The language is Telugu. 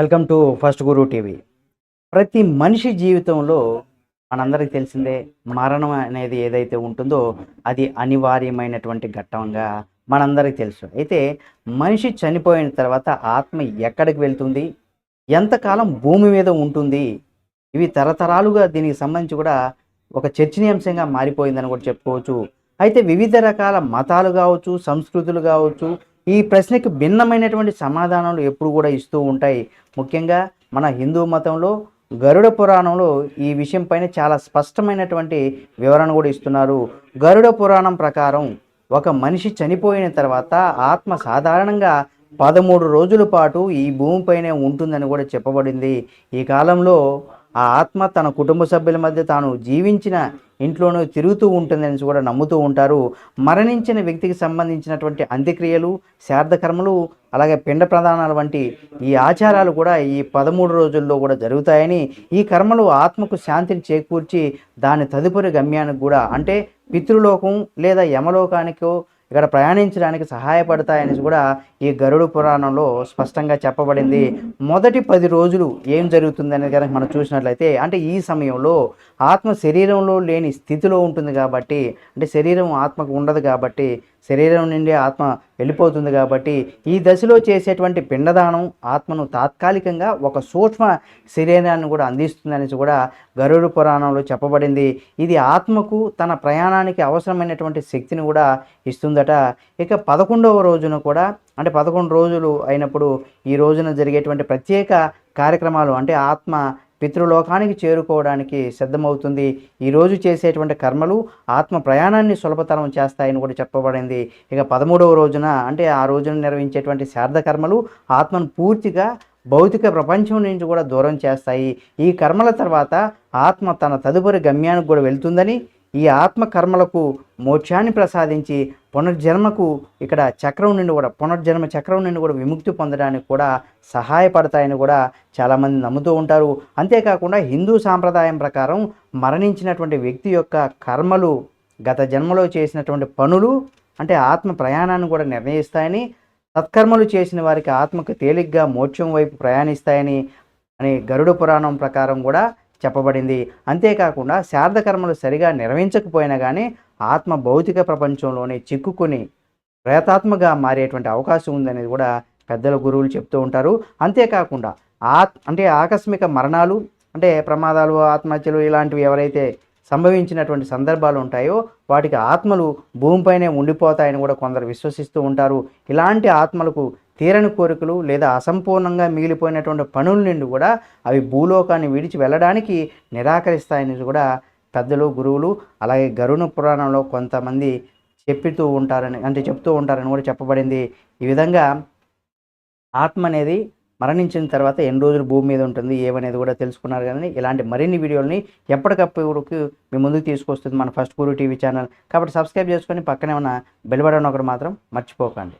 Welcome to first Guru TV. ప్రతి మనిషి జీవితంలో మనందరికీ తెలిసిందే మరణం అనేది ఏదైతే ఉంటుందో అది అనివార్యమైనటువంటి ఘట్టంగా మనందరికీ తెలుసు. అయితే మనిషి చనిపోయిన తర్వాత ఆత్మ ఎక్కడికి వెళ్తుంది? ఎంతకాలం భూమి మీద ఉంటుంది? ఇవి తరతరాలుగా దీనికి సంబంధించి కూడా ఒక చర్చనీయాంశంగా మారిపోయిందని కూడా చెప్పుకోవచ్చు. అయితే వివిధ రకాల మతాలు కావచ్చు సంస్కృతులు కావచ్చు ఈ ప్రశ్నకి భిన్నమైనటువంటి సమాధానాలు ఎప్పుడు కూడా ఇస్తూ ఉంటాయి. ముఖ్యంగా మన హిందూ మతంలో గరుడ పురాణంలో ఈ విషయం పైన చాలా స్పష్టమైనటువంటి వివరణ కూడా ఇస్తున్నారు. గరుడ పురాణం ప్రకారం ఒక మనిషి చనిపోయిన తర్వాత ఆత్మ సాధారణంగా పదమూడు రోజుల పాటు ఈ భూమిపైనే ఉంటుందని కూడా చెప్పబడింది. ఈ కాలంలో ఆ ఆత్మ తన కుటుంబ సభ్యుల మధ్య తాను జీవించిన ఇంట్లోనూ తిరుగుతూ ఉంటుందని కూడా నమ్ముతూ ఉంటారు. మరణించిన వ్యక్తికి సంబంధించినటువంటి అంత్యక్రియలు శార్థకర్మలు అలాగే పిండ ప్రదానాలు వంటి ఈ ఆచారాలు కూడా ఈ పదమూడు రోజుల్లో కూడా జరుగుతాయని ఈ కర్మలు ఆత్మకు శాంతిని చేకూర్చి దాని తదుపరి గమ్యానికి కూడా అంటే పితృలోకం లేదా యమలోకానికో ఇక్కడ ప్రయాణించడానికి సహాయపడతాయని కూడా ఈ గరుడు పురాణంలో స్పష్టంగా చెప్పబడింది. మొదటి పది రోజులు ఏం జరుగుతుందనేది కనుక మనం చూసినట్లయితే అంటే ఈ సమయంలో ఆత్మ శరీరంలో లేని స్థితిలో ఉంటుంది కాబట్టి అంటే శరీరం ఆత్మకు ఉండదు కాబట్టి శరీరం నుండి ఆత్మ వెళ్ళిపోతుంది కాబట్టి ఈ దశలో చేసేటువంటి పిండదానం ఆత్మను తాత్కాలికంగా ఒక సూక్ష్మ శరీరాన్ని కూడా అందిస్తుందనేసి కూడా గరుడు పురాణంలో చెప్పబడింది. ఇది ఆత్మకు తన ప్రయాణానికి అవసరమైనటువంటి శక్తిని కూడా ఇస్తుందట. ఇక పదకొండవ రోజున కూడా అంటే పదకొండు రోజులు అయినప్పుడు ఈ రోజున జరిగేటువంటి ప్రత్యేక కార్యక్రమాలు అంటే ఆత్మ పితృలోకానికి చేరుకోవడానికి సిద్ధమవుతుంది. ఈరోజు చేసేటువంటి కర్మలు ఆత్మ ప్రయాణాన్ని సులభతరం చేస్తాయని కూడా చెప్పబడింది. ఇక పదమూడవ రోజున అంటే ఆ రోజున నిర్వహించేటువంటి శారద కర్మలు ఆత్మను పూర్తిగా భౌతిక ప్రపంచం నుంచి కూడా దూరం చేస్తాయి. ఈ కర్మల తర్వాత ఆత్మ తన తదుపరి గమ్యానికి కూడా వెళ్తుందని ఈ ఆత్మకర్మలకు మోక్షాన్ని ప్రసాదించి పునర్జన్మకు ఇక్కడ చక్రం నుండి కూడా పునర్జన్మ చక్రం నుండి కూడా విముక్తి పొందడానికి కూడా సహాయపడతాయని కూడా చాలామంది నమ్ముతూ ఉంటారు. అంతేకాకుండా హిందూ సాంప్రదాయం ప్రకారం మరణించినటువంటి వ్యక్తి యొక్క కర్మలు గత జన్మలో చేసినటువంటి పనులు అంటే ఆత్మ ప్రయాణాన్ని కూడా నిర్ణయిస్తాయని సత్కర్మలు చేసిన వారికి ఆత్మకు తేలిగ్గా మోక్షం వైపు ప్రయాణిస్తాయని అని గరుడ పురాణం ప్రకారం కూడా చెప్పబడింది. అంతేకాకుండా శారదకర్మలు సరిగా నిర్వహించకపోయినా కానీ ఆత్మ భౌతిక ప్రపంచంలోనే చిక్కుకొని ప్రేతాత్మగా మారేటువంటి అవకాశం ఉందనేది కూడా పెద్దల గురువులు చెప్తూ ఉంటారు. అంతేకాకుండా ఆత్ అంటే ఆకస్మిక మరణాలు అంటే ప్రమాదాలు ఆత్మహత్యలు ఇలాంటివి ఎవరైతే సంభవించినటువంటి సందర్భాలు ఉంటాయో వాటికి ఆత్మలు భూమిపైనే ఉండిపోతాయని కూడా కొందరు విశ్వసిస్తూ ఉంటారు. ఇలాంటి ఆత్మలకు తీరని కోరికలు లేదా అసంపూర్ణంగా మిగిలిపోయినటువంటి పనుల నుండి కూడా అవి భూలోకాన్ని విడిచి వెళ్ళడానికి నిరాకరిస్తాయని కూడా పెద్దలు గురువులు అలాగే గరుణ పురాణంలో కొంతమంది చెప్తూ ఉంటారని అంటే చెప్తూ ఉంటారని కూడా చెప్పబడింది. ఈ విధంగా ఆత్మ అనేది మరణించిన తర్వాత ఎన్ని రోజులు భూమి మీద ఉంటుంది ఏమనేది కూడా తెలుసుకున్నారు కానీ ఇలాంటి మరిన్ని వీడియోలని ఎప్పటికప్పుడు మీ ముందుకు తీసుకొస్తుంది మన ఫస్ట్ గురు టీవీ ఛానల్. కాబట్టి సబ్స్క్రైబ్ చేసుకొని పక్కనే ఉన్న బెల్ బటన్ ఒకటి మాత్రం మర్చిపోకండి.